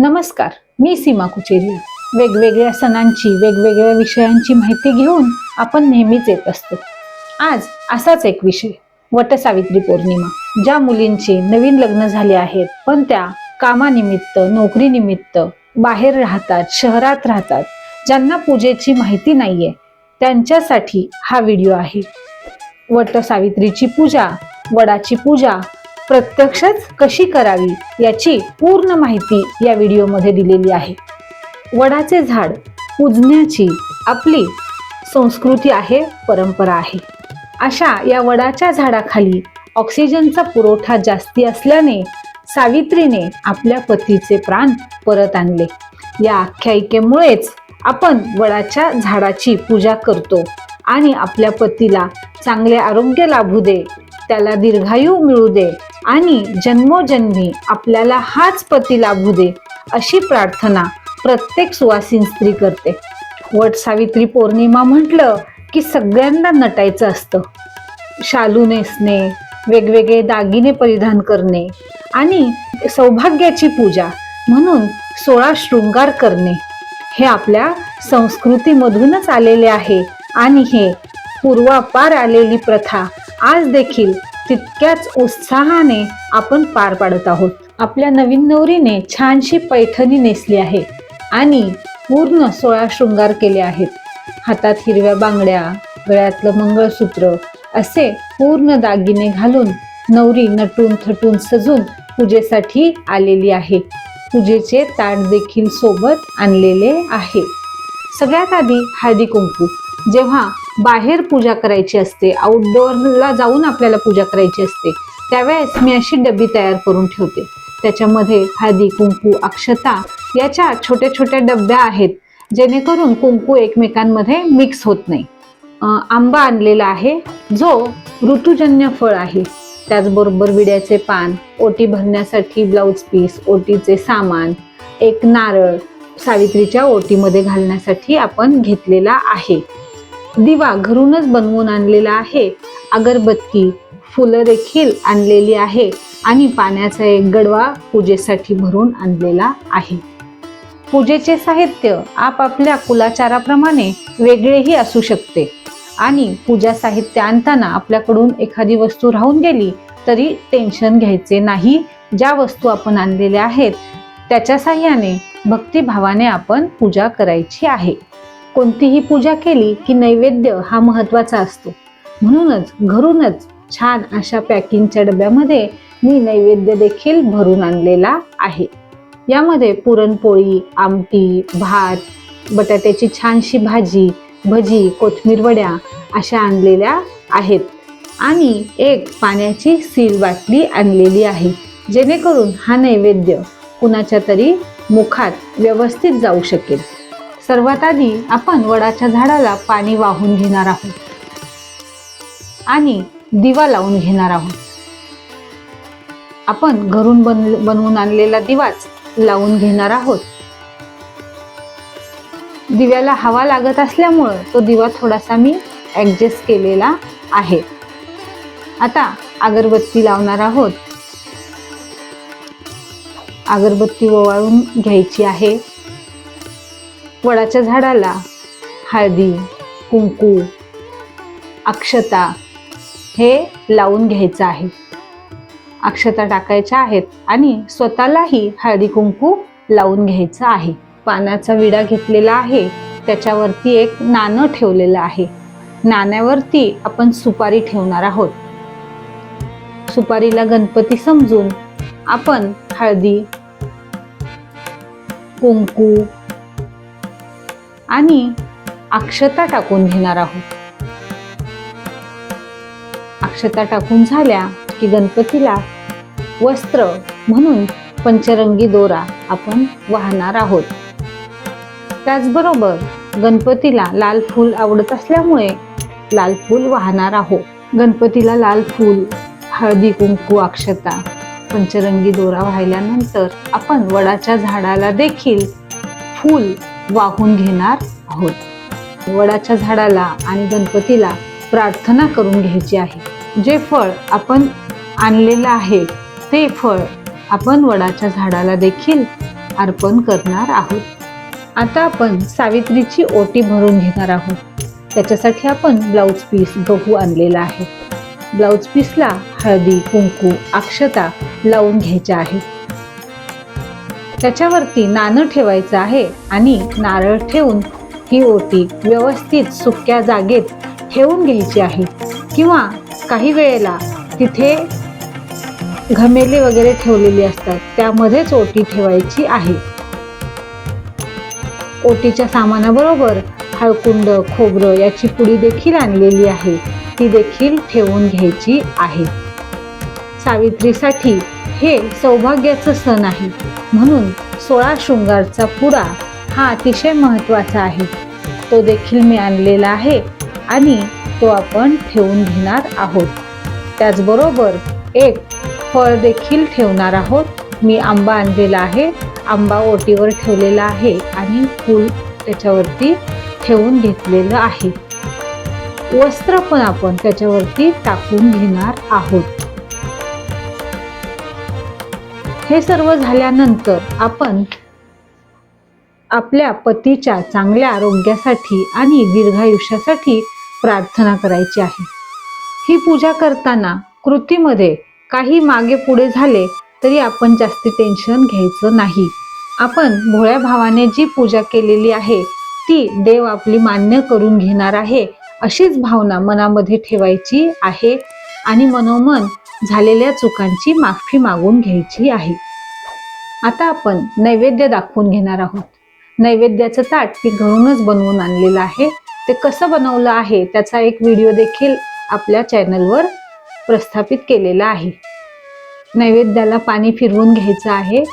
नमस्कार मी सीमा कुचेरिया. वेगवेगळ्या सणांची वेगवेगळ्या विषयांची माहिती घेऊन आपण नेहमीच येत असतो. आज असाच एक विषय वटसावित्री पौर्णिमा ज्या मुलींची नवीन लग्न झाले आहेत पण त्या कामानिमित्त नोकरीनिमित्त बाहेर राहतात शहरात राहतात ज्यांना पूजेची माहिती नाहीये त्यांच्यासाठी हा व्हिडिओ आहे. वटसावित्रीची पूजा वडाची पूजा प्रत्यक्षच कशी करावी याची पूर्ण माहिती या व्हिडिओमध्ये दिलेली आहे. वडाचे झाड उजण्याची आपली संस्कृती आहे परंपरा आहे. अशा या वडाच्या झाडाखाली ऑक्सिजनचा पुरवठा जास्ती असल्याने सावित्रीने आपल्या पतीचे प्राण परत आणले. या आख्यायिकेमुळेच आपण वडाच्या झाडाची पूजा करतो आणि आपल्या पतीला चांगले आरोग्य लाभू दे त्याला दीर्घायू मिळू दे आणि जन्मोजन्मी आपल्याला हाच पती लाभू दे अशी प्रार्थना प्रत्येक सुवासीन स्त्री करते. वट सावित्री पौर्णिमा म्हटलं की सगळ्यांना नटायचं असतं. शालू नेसणे वेगवेगळे दागिने परिधान करणे आणि सौभाग्याची पूजा म्हणून सोळा शृंगार करणे. हे आपल्या संस्कृतीमधूनच आलेले आहे आणि हे पूर्वापार आलेली प्रथा आज देखील तितक्याच उत्साहाने आपण पार पाडत आहोत. आपल्या नवीन नवरीने छानशी पैठणी नेसली आहे आणि पूर्ण सोळा शृंगार केले आहेत. हातात हिरव्या बांगड्या गळ्यातलं मंगळसूत्र असे पूर्ण दागिने घालून नवरी नटून थटून सजून पूजेसाठी आलेली आहे. पूजेचे ताट देखील सोबत आणलेले आहे. सगळ्यात आधी हळदी कुंकू. जेव्हा बाहेर पूजा करायची असते आउटडोअरला जाऊन आपल्याला पूजा करायची असते त्यावेळेस मी अशी डबी तयार करून ठेवते. त्याच्यामध्ये हळदी कुंकू अक्षता याच्या छोट्या छोट्या डब्या आहेत जेणेकरून कुंकू एकमेकांमध्ये मिक्स होत नाही. आंबा आणलेला आहे जो ऋतुजन्य फळ आहे. त्याचबरोबर विड्याचे पान ओटी भरण्यासाठी ब्लाऊज पीस ओटीचे सामान एक नारळ सावित्रीच्या ओटीमध्ये घालण्यासाठी आपण घेतलेला आहे. दिवा घरूनच बनवून आणलेला आहे. अगरबत्ती फुलं देखील आणलेली आहे आणि पाण्याचा एक गडवा पूजेसाठी भरून आणलेला आहे. पूजेचे साहित्य आपापल्या कुलाचाराप्रमाणे वेगळेही असू शकते आणि पूजा साहित्य आणताना आपल्याकडून एखादी वस्तू राहून गेली तरी टेन्शन घ्यायचे नाही. ज्या वस्तू आपण आणलेल्या आहेत त्याच्या साह्याने भक्तिभावाने आपण पूजा करायची आहे. कोणतीही पूजा केली की नैवेद्य हा महत्त्वाचा असतो. म्हणूनच घरूनच छान अशा पॅकिंगच्या डब्यामध्ये मी नैवेद्य देखील भरून आणलेला आहे. यामध्ये पुरणपोळी आमटी भात बटाट्याची छानशी भाजी भजी कोथमीर वड्या अशा आणलेल्या आहेत. आणि एक पाण्याची सील बाटली आणलेली आहे जेणेकरून हा नैवेद्य कुणाच्या तरी मुखात व्यवस्थित जाऊ शकेल. सर्वात आधी आपण वडाच्या झाडाला पाणी वाहून घेणार आहोत. आणि दिवा लावून घेणार आहोत. आपण घरून बन बनवून आणलेला दिवाच लावून घेणार आहोत. दिव्याला हवा लागत असल्यामुळं तो दिवा थोडासा मी ॲडजस्ट केलेला आहे. आता अगरबत्ती लावणार आहोत. अगरबत्ती ओवाळून घ्यायची आहे. वडाच्या झाडाला हळदी कुंकू अक्षता हे लावून घ्यायचं आहे. अक्षता टाकायच्या आहेत आणि स्वतःलाही हळदी कुंकू लावून घ्यायचं आहे. पानाचा विडा घेतलेला आहे. त्याच्यावरती एक नाणं ठेवलेलं आहे. नाण्यावरती आपण सुपारी ठेवणार आहोत. सुपारीला गणपती समजून आपण हळदी कुंकू आणि अक्षता टाकून घेणार आहोत. अक्षता टाकून झाल्या की गणपतीला वस्त्र म्हणून पंचरंगी दोरा आपण वाहणार आहोत. त्याचबरोबर गणपतीला लाल फूल आवडत असल्यामुळे लाल फूल वाहणार आहोत. गणपतीला लाल फूल हळदी कुंकू अक्षता पंचरंगी दोरा वाहिल्यानंतर आपण वडाच्या झाडाला देखील फूल वाहून घेणार आहोत. वडाच्या झाडाला आणि गणपतीला प्रार्थना करून घ्यायची आहे. जे फळ आपण आणलेलं आहे ते फळ आपण वडाच्या झाडाला देखील अर्पण करणार आहोत. आता आपण सावित्रीची ओटी भरून घेणार आहोत. त्याच्यासाठी आपण ब्लाऊज पीस गहू आणलेला आहे. ब्लाऊज पीसला हळदी कुंकू अक्षता लावून घ्यायच्या आहे त्याच्यावरती नाणं ठेवायचं आहे आणि नारळ ठेवून ही ओटी व्यवस्थित सुक्या जागेत ठेवून घ्यायची आहे. किंवा काही वेळेला तिथे घमेले वगैरे ठेवलेली असतात त्यामध्येच ओटी ठेवायची आहे. ओटीच्या सामानाबरोबर हळकुंड खोबरं याची पुडी देखील आणलेली आहे. ती देखील ठेवून घ्यायची आहे. सावित्रीसाठी हे सौभाग्याचं सण आहे. म्हणून सोळा शृंगारचा पुडा हा अतिशय महत्त्वाचा आहे. तो देखील मी आणलेला आहे आणि तो आपण ठेवून घेणार आहोत. त्याचबरोबर एक फळ देखील ठेवणार आहोत. मी आंबा आणलेला आहे. आंबा ओटीवर ठेवलेला आहे आणि फूल त्याच्यावरती ठेवून घेतलेलं आहे. वस्त्र पण आपण त्याच्यावरती टाकून घेणार आहोत. हे सर्व झाल्यानंतर आपण आपल्या पतीच्या चांगल्या आरोग्यासाठी आणि दीर्घायुष्यासाठी प्रार्थना करायची आहे. ही पूजा करताना कृतीमध्ये काही मागे पुढे झाले तरी आपण जास्ती टेन्शन घ्यायचं नाही. आपण भोळ्या भावाने जी पूजा केलेली आहे ती देव आपली मान्य करून घेणार आहे अशीच भावना मनामध्ये ठेवायची आहे आणि मनोमन झालेल्या चुकांची माफी मागून घ्यायची आहे. आता आपण नैवेद्य दाखवून घेणार आहोत. नैवेद्याचं ताट मी घरूनच बनवून आणलेलं आहे. ते कसं बनवलं आहे त्याचा एक व्हिडिओ देखील आपल्या चॅनलवर प्रस्थापित केलेला आहे. नैवेद्याला पाणी फिरवून घ्यायचं आहे.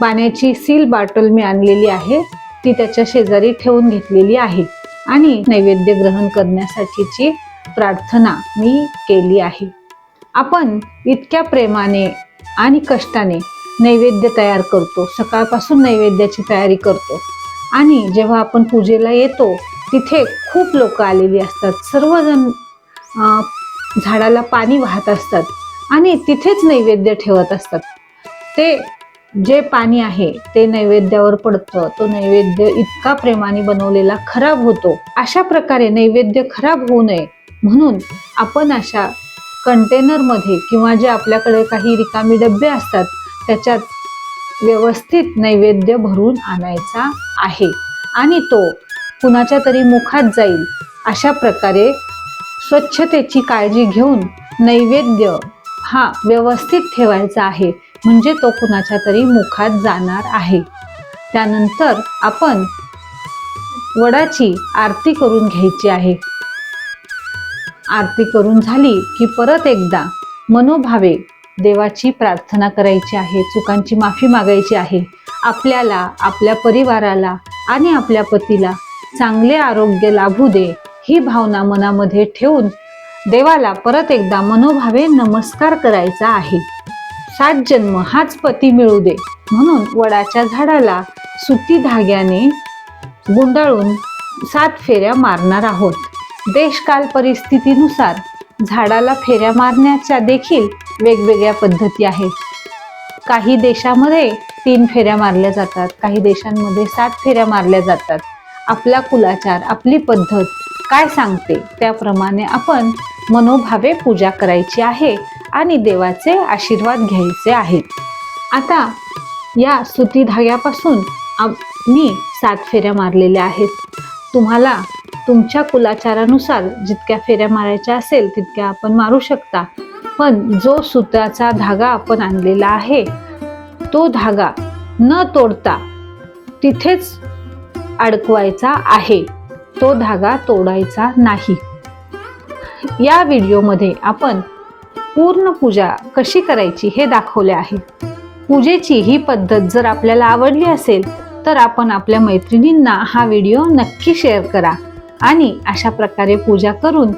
पाण्याची सील बाटल मी आणलेली आहे. ती त्याच्या शेजारी ठेवून घेतलेली आहे. आणि नैवेद्य ग्रहण करण्यासाठीची प्रार्थना मी केली आहे. आपण इतक्या प्रेमाने आणि कष्टाने नैवेद्य तयार करतो. सकाळपासून नैवेद्याची तयारी करतो. आणि जेव्हा आपण पूजेला येतो तिथे खूप लोक आलेली असतात. सर्वजण अं, झाडाला पाणी वाहत असतात आणि तिथेच नैवेद्य ठेवत असतात. ते जे पाणी आहे ते नैवेद्यावर पडतं. तो नैवेद्य इतका प्रेमाने बनवलेला खराब होतो. अशा प्रकारे नैवेद्य खराब होऊ नये. म्हणून आपण अशा कंटेनरमध्ये किंवा जे आपल्याकडे काही रिकामी डबे असतात त्याच्यात व्यवस्थित नैवेद्य भरून आणायचा आहे. आणि तो कुणाच्या तरी मुखात जाईल अशा प्रकारे स्वच्छतेची काळजी घेऊन नैवेद्य हा व्यवस्थित ठेवायचा आहे म्हणजे तो कुणाच्या तरी मुखात जाणार आहे. त्यानंतर आपण वडाची आरती करून घ्यायची आहे. आरती करून झाली की परत एकदा मनोभावे देवाची प्रार्थना करायची आहे चुकांची माफी मागायची आहे. आपल्याला आपल्या परिवाराला आणि आपल्या पतीला चांगले आरोग्य लाभू दे ही भावना मनामध्ये ठेवून देवाला परत एकदा मनोभावे नमस्कार करायचा आहे. सात जन्म हाच पती मिळू दे म्हणून वडाच्या झाडाला सुती धाग्याने गुंडाळून सात फेऱ्या मारणार आहोत. देशकाल परिस्थितीनुसार झाडाला फेऱ्या मारण्याच्या देखील वेगवेगळ्या पद्धती आहेत. काही देशामध्ये तीन फेऱ्या मारल्या जातात काही देशांमध्ये सात फेऱ्या मारल्या जातात. आपला कुलाचार आपली पद्धत काय सांगते? त्याप्रमाणे आपण मनोभावे पूजा करायची आहे आणि देवाचे आशीर्वाद घ्यायचे आहेत. आता या सुती धाग्यापासून मी सात फेऱ्या मारलेल्या आहेत. तुम्हाला तुमच्या कुलाचारानुसार जितक्या फेऱ्या मारायच्या असेल तितक्या आपण मारू शकता. पण जो सूत्राचा धागा आपण आणलेला आहे तो धागा न तोडता तिथेच अडकवायचा आहे. तो धागा तोडायचा नाही. या व्हिडिओमध्ये आपण पूर्ण पूजा कशी करायची हे दाखवले आहे. पूजेची ही पद्धत जर आपल्याला आवडली असेल तर आपण आपल्या मैत्रिणींना हा व्हिडिओ नक्की शेअर करा. आणि अशा प्रकारे पूजा करून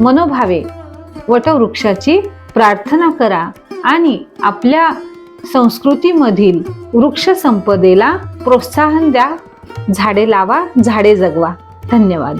मनोभावे वटवृक्षाची प्रार्थना करा आणि आपल्या संस्कृतीमधील वृक्ष संपदेला प्रोत्साहन द्या. झाडे लावा झाडे जगवा. धन्यवाद.